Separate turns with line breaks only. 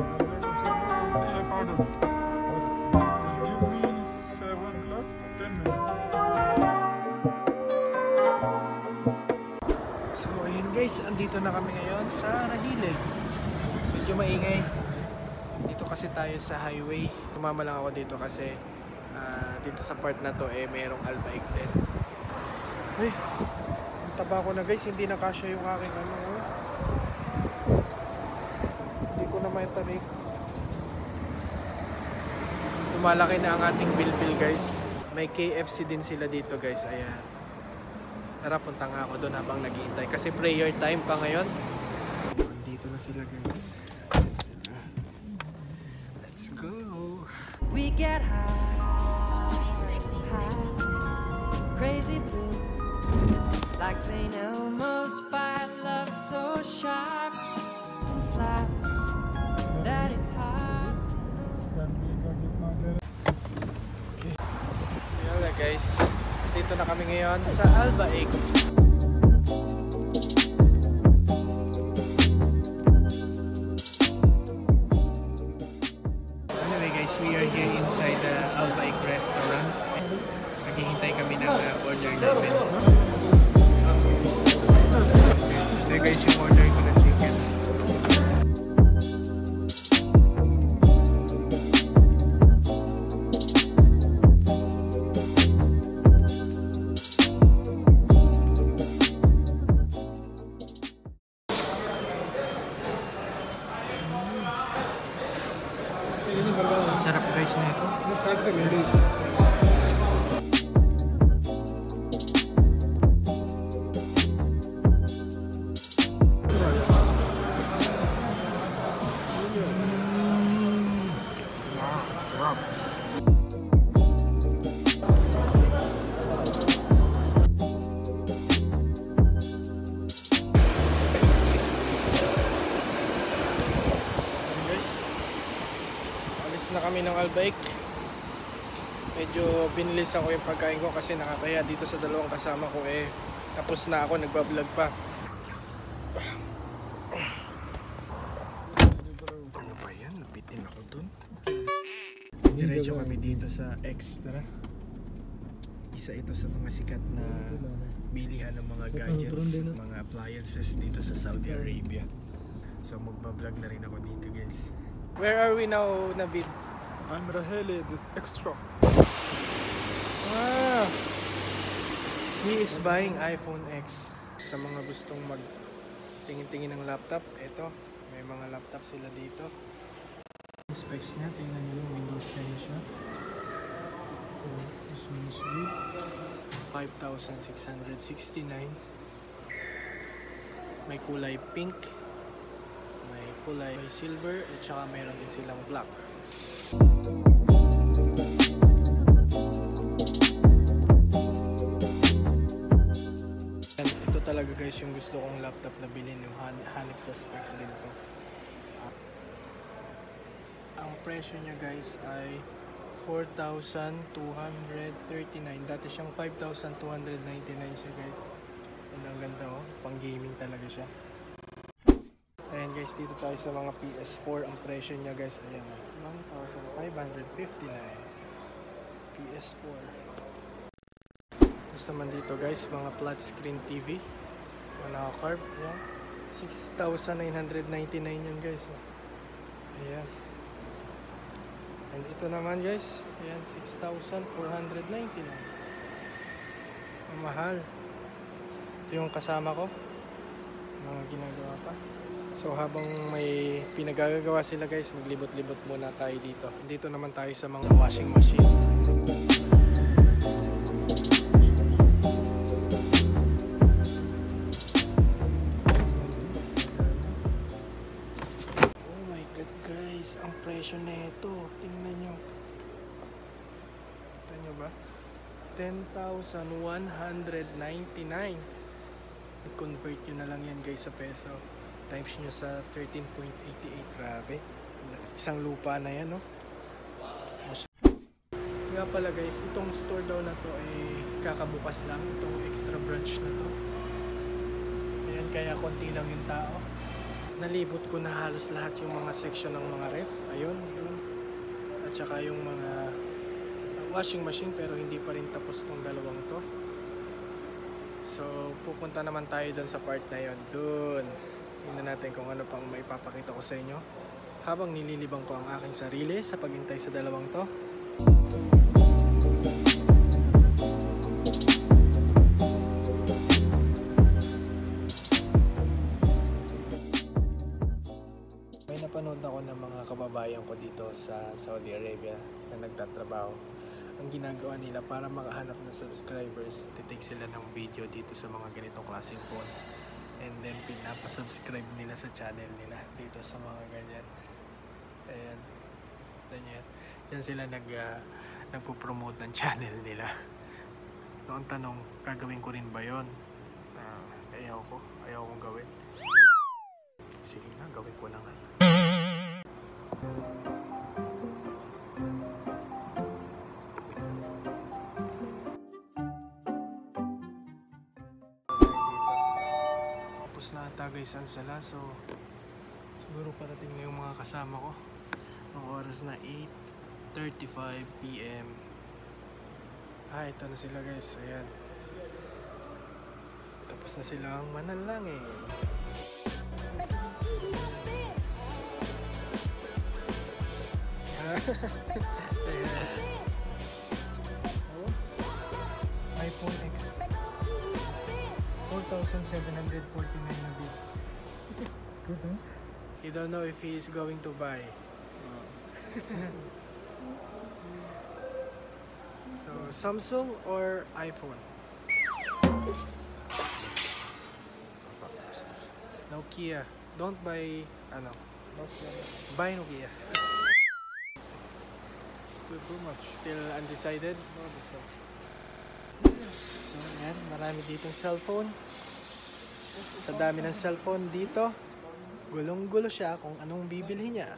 So ayun guys, andito na kami ngayon sa Nahilig. Medyo maingay. Dito kasi tayo sa highway. Tumama lang ako dito kasi ah, dito sa part na to eh merong albaik din. Uy, ang taba ko na guys, hindi na kasya yung aking ano. Maitarik. Lumalaki na ang ating bilbil guys. May KFC din sila dito guys, ayan. Tara, punta nga ako doon habang naghihintay. Kasi prayer time pa ngayon. Dito na sila guys. Let's go.
We get high, high, crazy blue, like St. Elmo's fire,
Dito na kami ngayon sa Albaig. Albaik. Medyo binilis ako yung pagkain ko kasi nakakaya dito sa dalawang kasama ko eh. Tapos na ako, nagbablog pa. Ano ba yan? Nabitin ako dun. Diretso kami dito sa Extra. Isa ito sa mga sikat na bilihan ng mga gadgets, mga appliances dito sa Saudi Arabia. So magbablog na rin ako dito guys. Where are we now, Nabil?
I'm Rahele, this extra.
Ah! He is buying iPhone X. Sa mga gustong mag tingin-tingin ng laptop, ito, may mga laptop sila dito. Yung specs niya, tingnan nyo lang, Windows 10 na siya. Oh, this is good. 5,669. May kulay pink. May kulay silver at saka mayroon din silang black. Ito talaga guys yung gusto kong laptop na bilhin yung han- hanip sa specs din to. Ang presyo niya guys ay 4,239. Dati siyang 5,299 siya guys. Yan ang ganda oh. Pang gaming talaga siya. Ayan guys, dito tayo sa mga PS4. Ang presyo niya guys, ayan. 1,559. PS4. Tapos naman dito guys, mga flat screen TV. Mga naka-carb. Ayan. 6,999 yan guys. Ayan. And ito naman guys, ayan, 6,499. Ang mahal. Ito yung kasama ko. Mga ginagawa pa. So habang may pinagagagawa sila guys, maglibot-libot muna tayo dito. Dito naman tayo sa mga washing machine. Oh my god guys, ang presyo nito. Tingnan nyo. Kita nyo ba? 10,199. Convert nyo na lang yan guys sa peso. Times nyo sa 13.88. Grabe. Isang lupa na yan, no? Nga pala guys, itong store daw na to ay kakabukas lang. Itong extra branch na to. Ayan, kaya konti lang yung tao. nalibot ko na halos lahat yung mga section ng mga ref. Ayun, dun. At saka yung mga washing machine pero hindi pa rin tapos tong dalawang to. So, pupunta naman tayo dun sa part na yon Dun. Tingnan natin kung ano pang may papakita ko sa inyo. Habang nililibang ko ang aking sarili sa paghintay sa dalawang to. May napanood ako ng mga kababayan ko dito sa Saudi Arabia na nagtatrabaho. Ang ginagawa nila para makahanap ng subscribers, titake sila ng video dito sa mga ganitong klaseng phone. And then pinapasubscribe nila sa channel nila dito sa mga ganyan. Ayan. Ganyan. Diyan sila nag, uh, nagpo-promote ng channel nila. So ang tanong, gagawin ko rin ba yon? Ah, ayaw ko. Ayaw kong gawin. Sige nga, gawin ko na nga. Guys ang sala so siguro parating na yung mga kasama ko. Ang oras na 8.35 p.m. Ah, ito na sila guys. Ayan. Tapos na silang manalangin. so, ayan. Oh. iPhone X. 4,749 na bid.
Good, eh? huh?
You don't know if he is going to buy. so, Samsung or iPhone? Nokia. Don't buy, ano, buy Nokia.
Still too much.
Still undecided?
No, this one.
So, ayan, marami ditong cellphone. Sa dami ng cellphone dito, gulong-gulo siya kung anong bibili niya.